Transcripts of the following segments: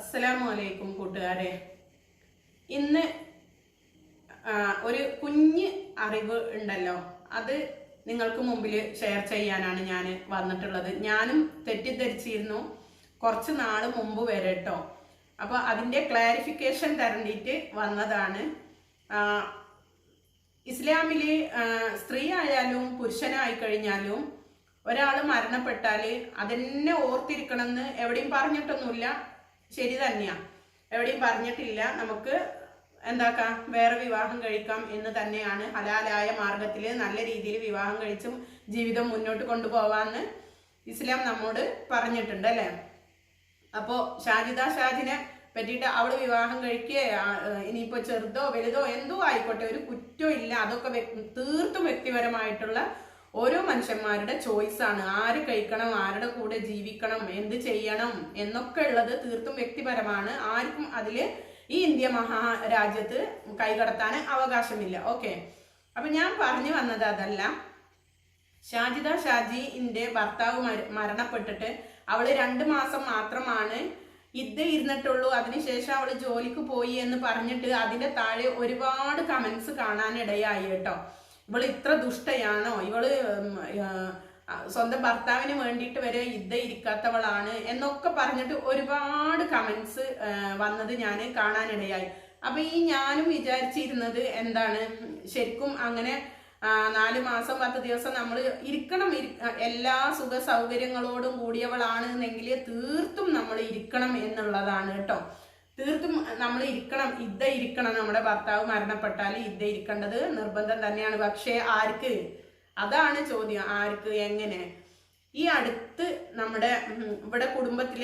അസ്സലാമു അലൈക്കും കൂട്ടുകാരെ. ഇന്ന് ഒരു കുഞ്ഞ് അറിവ് ഉണ്ടല്ലോ. അത് നിങ്ങൾക്ക് മുമ്പിൽ ഷെയർ ചെയ്യാനാണ് ഞാൻ വന്നിട്ടുള്ളത്. ഞാനും തെറ്റിദ്ധരിച്ചിരുന്നു കുറച്ച് നാൾ മുമ്പ് വരെ കേട്ടോ അപ്പോൾ അതിന്റെ ക്ലാരിഫിക്കേഷൻ തരണ്ടിട്ട് വന്നതാണ്. ഇസ്ലാമിൽ സ്ത്രീ ആയാലും പുരുഷനായി കഴിഞ്ഞാലും ഒരാൾ മരണപ്പെട്ടാൽ അതെന്നെ ഓർത്തിരിക്കണമെന്ന് എവിടെയും പറഞ്ഞിട്ടൊന്നുമില്ല. ശരി തന്നെയാ എവിടെയും പറഞ്ഞിട്ടില്ല. നമുക്ക് എന്താക്കാം? വേറെ വിവാഹം കഴിക്കാം എന്ന് തന്നെയാണ് ഹലാലായ മാർഗത്തിൽ നല്ല രീതിയിൽ വിവാഹം കഴിച്ചും ജീവിതം മുന്നോട്ട് കൊണ്ടുപോവാന്ന് ഇസ്ലാം നമ്മോട് പറഞ്ഞിട്ടുണ്ട് അല്ലേ? അപ്പോ ഷാജിദ ഷാജിനെ പറ്റിയിട്ട് അവൾ വിവാഹം കഴിക്കുക ഇനിയിപ്പോ ചെറുതോ വലുതോ എന്തോ ആയിക്കോട്ടെ ഒരു കുറ്റമില്ല അതൊക്കെ തീർത്തും വ്യക്തിപരമായിട്ടുള്ള ഓരോ മനുഷ്യന്മാരുടെ ചോയ്സ് ആണ്. ആര് കഴിക്കണം ആരുടെ കൂടെ ജീവിക്കണം എന്ത് ചെയ്യണം എന്നൊക്കെ ഉള്ളത് തീർത്തും വ്യക്തിപരമാണ്. ആർക്കും അതിൽ ഈ ഇന്ത്യ മഹാരാജ്യത്ത് കൈകടത്താൻ അവകാശമില്ല. ഓക്കെ അപ്പൊ ഞാൻ പറഞ്ഞു വന്നത് അതല്ല. ഷാജിദ ഷാജിന്റെ ഭർത്താവ് മരണപ്പെട്ടിട്ട് അവൾ രണ്ട് മാസം മാത്രമാണ് ഇത് ഇരുന്നിട്ടുള്ളൂ. അതിനുശേഷം അവൾ ജോലിക്ക് പോയി എന്ന് പറഞ്ഞിട്ട് അതിന്റെ താഴെ ഒരുപാട് കമന്റ്സ് കാണാനിടയായി കേട്ടോ. ഇവൾ ഇത്ര ദുഷ്ടയാണോ? ഇവൾ സ്വന്തം ഭർത്താവിന് വേണ്ടിയിട്ട് വരെ യുദ്ധ ഇരിക്കാത്തവളാണ് എന്നൊക്കെ പറഞ്ഞിട്ട് ഒരുപാട് കമൻസ് വന്നത് ഞാൻ കാണാനിടയായി. അപ്പൊ ഈ ഞാനും വിചാരിച്ചിരുന്നത് എന്താണ്? ശരിക്കും അങ്ങനെ നാല് മാസം പത്ത് ദിവസം നമ്മൾ ഇരിക്കണം എല്ലാ സുഖ സൗകര്യങ്ങളോടും കൂടിയവളാണ് എന്നെങ്കിൽ തീർത്തും നമ്മൾ ഇരിക്കണം എന്നുള്ളതാണ് കേട്ടോ. തീർത്തും നമ്മൾ ഇരിക്കണം ഇദ്ദ ഇരിക്കണം നമ്മുടെ ഭർത്താവ് മരണപ്പെട്ടാൽ ഇദ്ദ ഇരിക്കേണ്ടത് നിർബന്ധം തന്നെയാണ്. പക്ഷേ ആർക്ക്? അതാണ് ചോദ്യം. ആർക്ക്? എങ്ങനെ? ഈ അടുത്ത് നമ്മുടെ ഇവിടെ കുടുംബത്തിൽ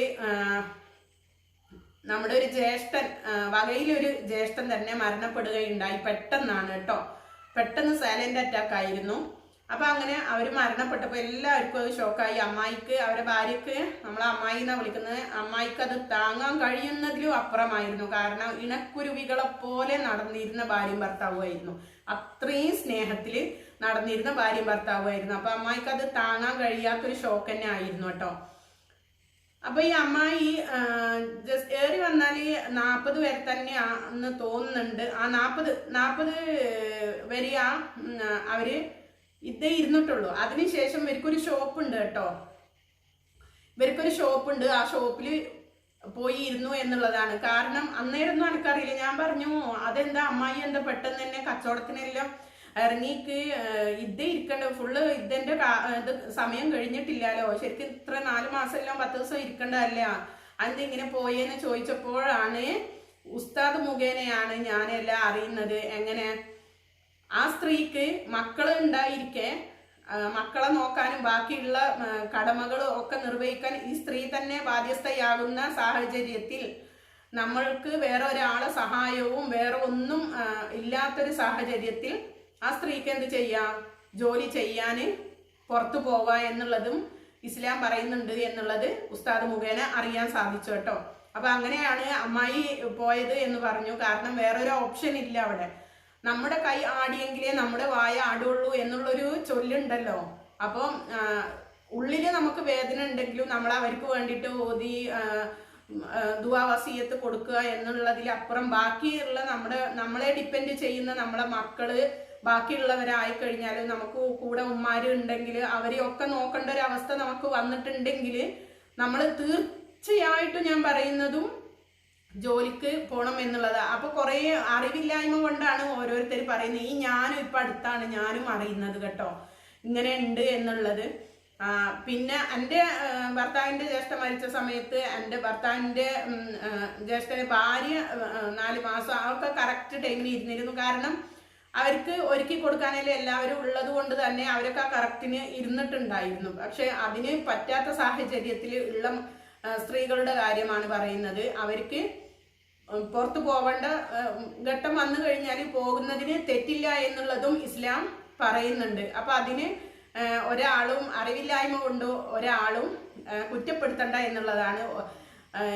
നമ്മുടെ ഒരു ജ്യേഷ്ഠൻ വകയിലൊരു ജ്യേഷ്ഠൻ തന്നെ മരണപ്പെടുകയുണ്ടായി. പെട്ടെന്നാണ് കേട്ടോ പെട്ടെന്ന് സൈലന്റ് അറ്റാക്ക് ആയിരുന്നു അപ്പൊ അങ്ങനെ അവർ മരണപ്പെട്ടപ്പോൾ എല്ലാവർക്കും അത് ഷോക്കായി അമ്മായിക്ക് അവരെ ഭാര്യക്ക് നമ്മളെ അമ്മായി എന്നാ വിളിക്കുന്നത്. അമ്മായിക്ക് അത് താങ്ങാൻ കഴിയുന്നതിലും അപ്പുറമായിരുന്നു. കാരണം ഇണക്കുരുവികളെ പോലെ നടന്നിരുന്ന ഭാര്യയും ഭർത്താവുമായിരുന്നു. അത്രയും സ്നേഹത്തിൽ നടന്നിരുന്ന ഭാര്യയും ഭർത്താവുമായിരുന്നു. അപ്പൊ അമ്മായിക്ക് അത് താങ്ങാൻ കഴിയാത്തൊരു ഷോക്ക് തന്നെ ആയിരുന്നു കേട്ടോ. അപ്പൊ ഈ അമ്മായി ജസ്റ്റ് ഏറി വന്നാൽ ഈ നാൽപ്പത് വരെ തന്നെ എന്ന് തോന്നുന്നുണ്ട്. ആ നാൽപ്പത് നാൽപ്പത് വരെയാ അവർ ഇതേ ഇരുന്നിട്ടുള്ളൂ. അതിനുശേഷം ഇവർക്കൊരു ഷോപ്പ് ഉണ്ട് കേട്ടോ. ഇവർക്കൊരു ഷോപ്പ് ഉണ്ട് ആ ഷോപ്പിൽ പോയി ഇരുന്നു എന്നുള്ളതാണ്. കാരണം അന്നേരമൊന്നും എനിക്കറിയില്ല ഞാൻ പറഞ്ഞു അതെന്താ? അമ്മായി എന്താ പെട്ടെന്ന് തന്നെ കച്ചവടത്തിനെല്ലാം ഇറങ്ങിക്ക് ഇത് ഇരിക്കണ്ട? ഫുള്ള് ഇതിന്റെ ഇത് സമയം കഴിഞ്ഞിട്ടില്ലല്ലോ. ശരിക്കും ഇത്ര നാല് മാസം എല്ലാം പത്ത് ദിവസം ഇരിക്കണ്ടല്ല അതിന്റെ ഇങ്ങനെ പോയെന്ന് ചോദിച്ചപ്പോഴാണ് ഉസ്താദ് മുഖേനയാണ് ഞാനെല്ലാം അറിയുന്നത്. എങ്ങനെ ആ സ്ത്രീക്ക് മക്കൾ ഉണ്ടായിരിക്കെ മക്കളെ നോക്കാനും ബാക്കിയുള്ള കടമകളും ഒക്കെ നിർവഹിക്കാൻ ഈ സ്ത്രീ തന്നെ ബാധ്യസ്ഥയാകുന്ന സാഹചര്യത്തിൽ നമ്മൾക്ക് വേറെ ഒരാളെ സഹായവും വേറെ ഒന്നും ഇല്ലാത്തൊരു സാഹചര്യത്തിൽ ആ സ്ത്രീക്ക് എന്ത് ചെയ്യാം? ജോലി ചെയ്യാൻ പുറത്തു പോവുക എന്നുള്ളതും ഇസ്ലാം പറയുന്നുണ്ട് എന്നുള്ളത് ഉസ്താദ് മുഖേന അറിയാൻ സാധിച്ചു കേട്ടോ. അപ്പൊ അങ്ങനെയാണ് അമ്മായി പോയത് എന്ന് പറഞ്ഞു. കാരണം വേറൊരു ഓപ്ഷൻ ഇല്ല അവിടെ. നമ്മുടെ കൈ ആടിയെങ്കിലേ നമ്മുടെ വായ ആടുള്ളൂ എന്നുള്ളൊരു ചൊല്ലുണ്ടല്ലോ. അപ്പം ഉള്ളിൽ നമുക്ക് വേദന ഉണ്ടെങ്കിലും നമ്മൾ അവർക്ക് വേണ്ടിയിട്ട് ഓതി ആ, ആ, ദുആ വസീയത്ത് കൊടുക്കുക എന്നുള്ളതിലപ്പുറം ബാക്കിയുള്ള നമ്മുടെ നമ്മളെ ഡിപ്പെൻഡ് ചെയ്യുന്ന നമ്മളെ മക്കൾ ബാക്കിയുള്ളവരായി കഴിഞ്ഞാൽ നമുക്ക് കൂടെ ഉമ്മാര് ഉണ്ടെങ്കിൽ അവരെയൊക്കെ നോക്കേണ്ട ഒരു അവസ്ഥ നമുക്ക് വന്നിട്ടുണ്ടെങ്കിൽ നമ്മൾ തീർച്ചയായിട്ടും ഞാൻ പറയുന്നതും ജോലിക്ക് പോകണം എന്നുള്ളത്. അപ്പൊ കുറെ അറിവില്ലായ്മ കൊണ്ടാണ് ഓരോരുത്തർ പറയുന്നത്. ഈ ഞാനും ഇപ്പൊ അടുത്താണ് ഞാനും അറിയുന്നത് കേട്ടോ. ഇങ്ങനെ ഉണ്ട് എന്നുള്ളത്. ആ, പിന്നെ എന്റെ ഭർത്താവിന്റെ ജ്യേഷ്ഠ മരിച്ച സമയത്ത് എന്റെ ഭർത്താവിന്റെ ജ്യേഷ്ഠന് ഭാര്യ നാല് മാസം അവർക്ക് കറക്റ്റ് ടൈമിൽ ഇരുന്നിരുന്നു. കാരണം അവർക്ക് ഒരുക്കി കൊടുക്കാനല്ലേ എല്ലാവരും ഉള്ളത് കൊണ്ട് തന്നെ അവരൊക്കെ ആ കറക്റ്റിന് ഇരുന്നിട്ടുണ്ടായിരുന്നു. പക്ഷെ അതിന് പറ്റാത്ത സാഹചര്യത്തിൽ ഉള്ള സ്ത്രീകളുടെ കാര്യമാണ് പറയുന്നത്. അവർക്ക് പുറത്തു പോവേണ്ട. ഘട്ടം വന്നു കഴിഞ്ഞാൽ പോകുന്നതിന് തെറ്റില്ല എന്നുള്ളതും ഇസ്ലാം പറയുന്നുണ്ട്. അപ്പൊ അതിന് ഒരാളും അറിവില്ലായ്മ കൊണ്ട് ഒരാളും കുറ്റപ്പെടുത്തണ്ട എന്നുള്ളതാണ്.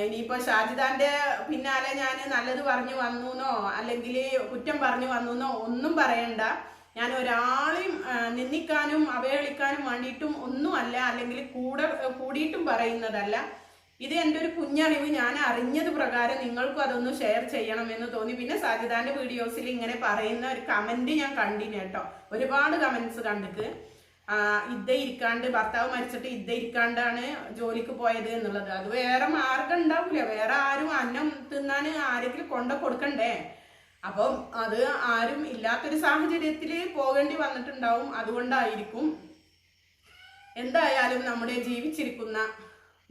ഇനിയിപ്പോ ഷാജിദാന്റെ പിന്നാലെ ഞാൻ നല്ലത് പറഞ്ഞു വന്നുന്നോ അല്ലെങ്കിൽ കുറ്റം പറഞ്ഞു വന്നുന്നോ ഒന്നും പറയണ്ട. ഞാൻ ഒരാളെയും നിന്ദിക്കാനും അവഹേളിക്കാനും വേണ്ടിയിട്ടും ഒന്നുമല്ല അല്ലെങ്കിൽ കൂടെ കൂടിയിട്ടും പറയുന്നതല്ല. ഇത് എന്റെ ഒരു കുഞ്ഞറിവ് ഞാൻ അറിഞ്ഞത് പ്രകാരം നിങ്ങൾക്കും അതൊന്ന് ഷെയർ ചെയ്യണമെന്ന് തോന്നി. പിന്നെ സാജിദാന്റെ വീഡിയോസിൽ ഇങ്ങനെ പറയുന്ന ഒരു കമന്റ് ഞാൻ കണ്ടിന് കേട്ടോ. ഒരുപാട് കമന്റ്സ് കണ്ടിട്ട് ഇതേ ഇരിക്കാണ്ട് ഭർത്താവ് മരിച്ചിട്ട് ഇദ്ദ ഇരിക്കാണ്ടാണ് ജോലിക്ക് പോയത് എന്നുള്ളത്. അത് വേറെ മാർഗം ഉണ്ടാവില്ല വേറെ ആരും അന്നം തിന്നാൻ ആരെങ്കിലും കൊണ്ട കൊടുക്കണ്ടേ? അപ്പം അത് ആരും ഇല്ലാത്തൊരു സാഹചര്യത്തിൽ പോകേണ്ടി വന്നിട്ടുണ്ടാവും. അതുകൊണ്ടായിരിക്കും. എന്തായാലും നമ്മുടെ ജീവിച്ചിരിക്കുന്ന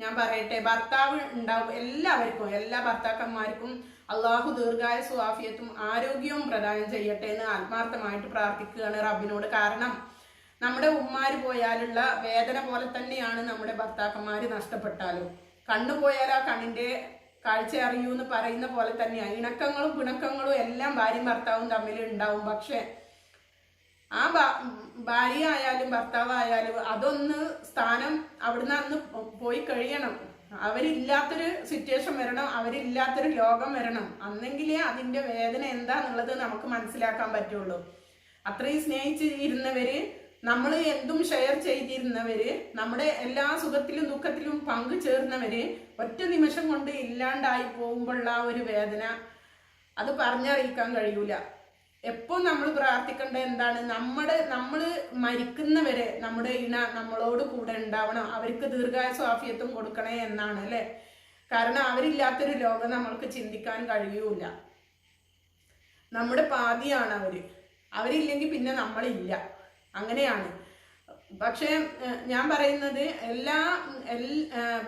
ഞാൻ പറയട്ടെ ഭർത്താവ് ഉണ്ടാവും എല്ലാവർക്കും എല്ലാ ഭർത്താക്കന്മാർക്കും അള്ളാഹു ദീർഘായ ആഫിയത്തും ആരോഗ്യവും പ്രദാനം ചെയ്യട്ടെ എന്ന് ആത്മാർത്ഥമായിട്ട് പ്രാർത്ഥിക്കുകയാണ് റബ്ബിനോട്. കാരണം നമ്മുടെ ഉമ്മാര് പോയാലുള്ള വേദന പോലെ തന്നെയാണ് നമ്മുടെ ഭർത്താക്കന്മാര് നഷ്ടപ്പെട്ടാലും. കണ്ണു പോയാൽ ആ കണ്ണിന്റെ കാഴ്ച അറിയൂ എന്ന് പറയുന്ന പോലെ തന്നെയാണ് ഇണക്കങ്ങളും പിണക്കങ്ങളും എല്ലാം ഭാര്യയും ഭർത്താവും തമ്മിൽ ഉണ്ടാവും. പക്ഷെ ആ ഭാര്യ ആയാലും ഭർത്താവായാലും അതൊന്ന് സ്ഥാനം അവിടുന്ന് അന്ന് പോയി കഴിയണം. അവരില്ലാത്തൊരു സിറ്റുവേഷൻ വരണം അവരില്ലാത്തൊരു ലോകം വരണം. അന്നെങ്കിലേ അതിന്റെ വേദന എന്താന്നുള്ളത് നമുക്ക് മനസ്സിലാക്കാൻ പറ്റുള്ളൂ. അത്രയും സ്നേഹിച്ച് ഇരുന്നവര് നമ്മൾ എന്തും ഷെയർ ചെയ്തിരുന്നവര് നമ്മുടെ എല്ലാ സുഖത്തിലും ദുഃഖത്തിലും പങ്കു ചേർന്നവര് ഒറ്റ നിമിഷം കൊണ്ട് ഇല്ലാണ്ടായി പോകുമ്പോഴുള്ള ആ ഒരു വേദന അത് പറഞ്ഞറിയിക്കാൻ കഴിയൂല. എപ്പോൾ നമ്മൾ പ്രാർത്ഥിക്കേണ്ടത് എന്താണ്? നമ്മുടെ നമ്മൾ മരിക്കുന്നവരെ നമ്മുടെ ഇണ നമ്മളോട് കൂടെ ഉണ്ടാവണം. അവർക്ക് ദീർഘായ ആഫിയത്തും കൊടുക്കണേ എന്നാണ് അല്ലേ? കാരണം അവരില്ലാത്തൊരു ലോകം നമ്മൾക്ക് ചിന്തിക്കാൻ കഴിയൂല നമ്മുടെ പാതിയാണ് അവർ. അവരില്ലെങ്കിൽ പിന്നെ നമ്മളില്ല. അങ്ങനെയാണ്. പക്ഷേ ഞാൻ പറയുന്നത് എല്ലാ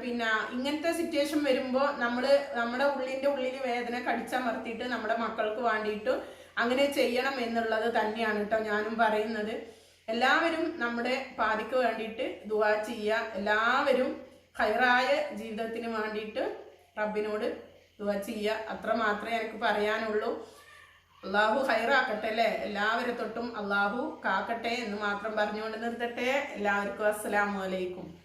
പിന്നെ ഇങ്ങനത്തെ സിറ്റുവേഷൻ വരുമ്പോൾ നമ്മൾ നമ്മുടെ ഉള്ളിന്റെ ഉള്ളിൽ വേദന കടിച്ചമർത്തിയിട്ട് നമ്മുടെ മക്കൾക്ക് വേണ്ടിയിട്ട് അങ്ങനെ ചെയ്യണം എന്നുള്ളത് തന്നെയാണ് കേട്ടോ ഞാനും പറയുന്നത്. എല്ലാവരും നമ്മുടെ പാതിക്ക് വേണ്ടിയിട്ട് ദുവാ ചെയ്യുക. എല്ലാവരും ഹൈറായ ജീവിതത്തിന് വേണ്ടിയിട്ട് റബ്ബിനോട് ദുവാ ചെയ്യുക. അത്ര മാത്രമേ എനിക്ക് പറയാനുള്ളൂ. അള്ളാഹു ഹൈറാക്കട്ടെ അല്ലേ? എല്ലാവരെ തൊട്ടും അള്ളാഹു കാക്കട്ടെ എന്ന് മാത്രം പറഞ്ഞുകൊണ്ട് നിർത്തട്ടെ. എല്ലാവർക്കും അസ്സലാമു അലൈക്കും.